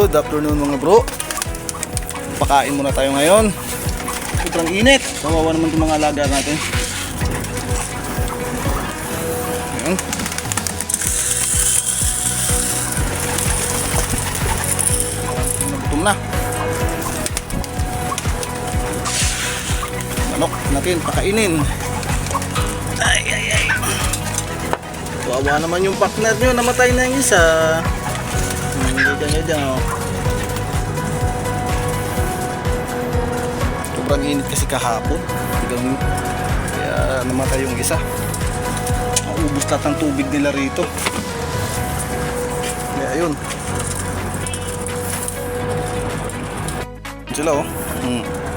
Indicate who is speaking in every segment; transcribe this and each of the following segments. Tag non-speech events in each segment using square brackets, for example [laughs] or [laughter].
Speaker 1: Good afternoon mga bro. Pakain muna tayo ngayon. Sobrang init. Kawawa naman itong mga alaga natin. Ayan. Nagutom na. Manok natin pakainin. Ay, ay, ay. Kawawa naman yung partner nyo. Namatay na yung isa. Hindi kanya dyan, oh. Sobrang init kasi kahapon. Hanggang, kaya namatay yung isa. Naubos lahat ng tubig nila rito. Kaya ayun. Sila, oh. Hmm.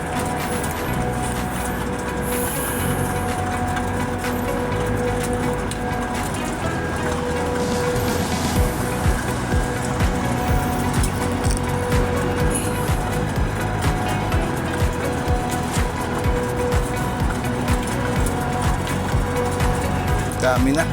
Speaker 1: Dami na. [laughs]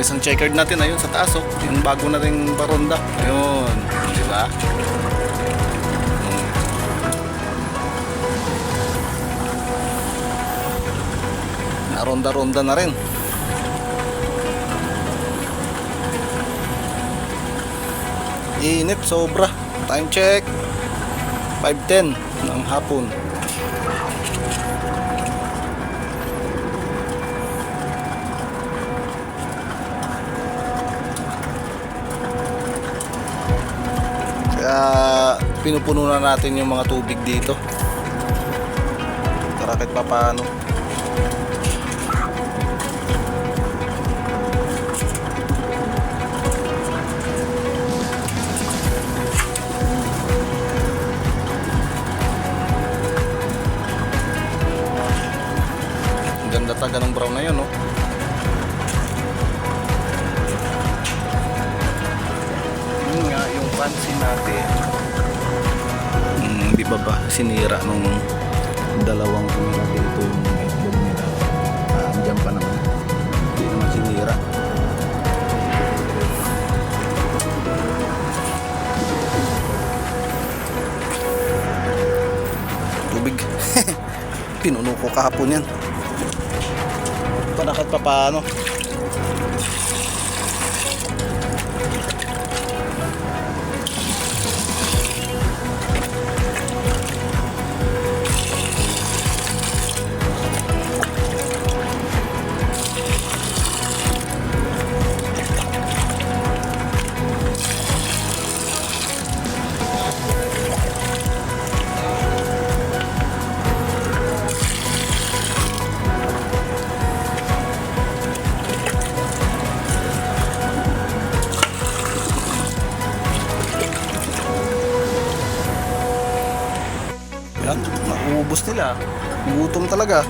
Speaker 1: Isang checkered natin ayun sa taas oh. Yung bago na ring paronda. Ayun, di ba? Hmm. Naronda-ronda na rin. Init sobra. Time check. 5.10 ng hapon. Kaya pinupuno na natin yung mga tubig dito. Para kahit papaano. Yung pansin natin. Hmm, di ba ba sinira nung dalawang tumira dito yung itlog nila. Ah, andyan pa naman. Hindi naman sinira. Tubig. [laughs] Pinuno ko kahapon yan. Para kahit pa paano. Nila. Gutom talaga.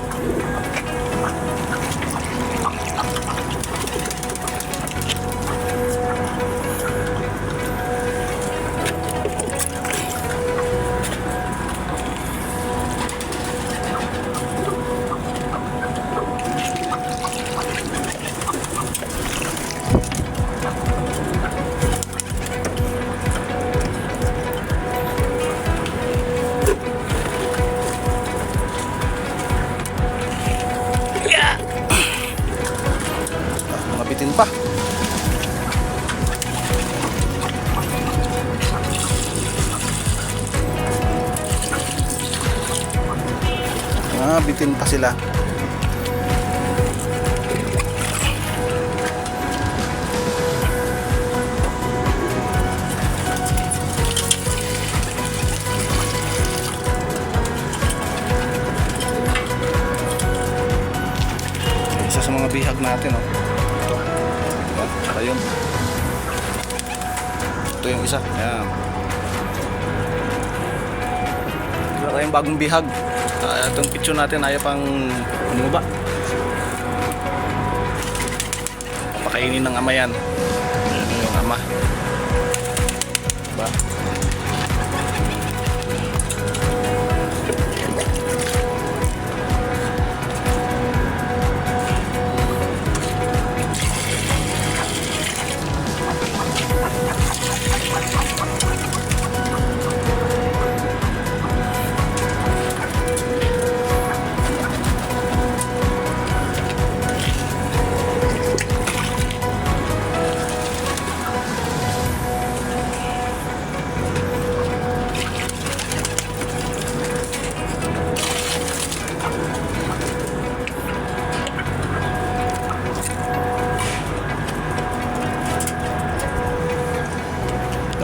Speaker 1: Bitin pa sila. Isa sa mga bihag natin, oh. Ito. Diba? Tsaka yun. Ito yung isa. Ayan. Wala tayong bagong bihag. Ah, itong picture natin ayaw pang ano ba? Pakainin ng ama yan. Yung ama. Diba?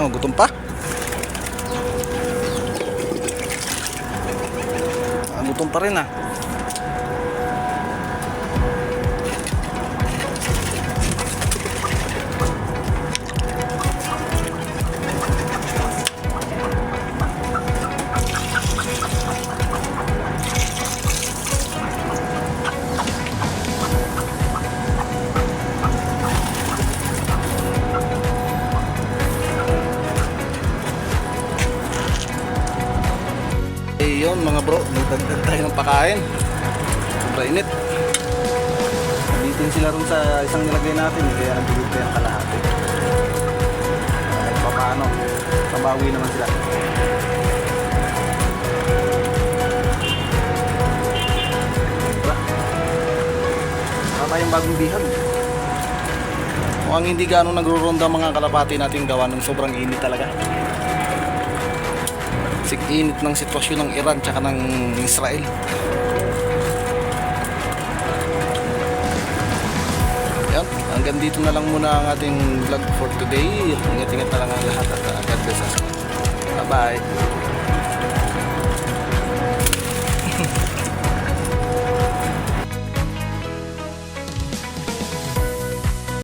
Speaker 1: Gutom pa? Ah, gutom pa rin ah. Yun mga bro, nagdagdag tayo ng pakain. Sobra init. Nabitin sila ron sa isang nilagay natin, kaya nabigod tayo ng kalahati. Kahit pa paano, kabawi naman sila. Diba? Wala tayong bagong bihag. Mukhang hindi gano'ng nagro-ronda mga kalapati natin gawa ng sobrang init talaga sig init ng sitwasyon ng Iran tsaka ng Israel. Yan, hanggang dito na lang muna ang ating vlog for today. Ingat-ingat na lang ang lahat at uh, God bless us. Bye-bye.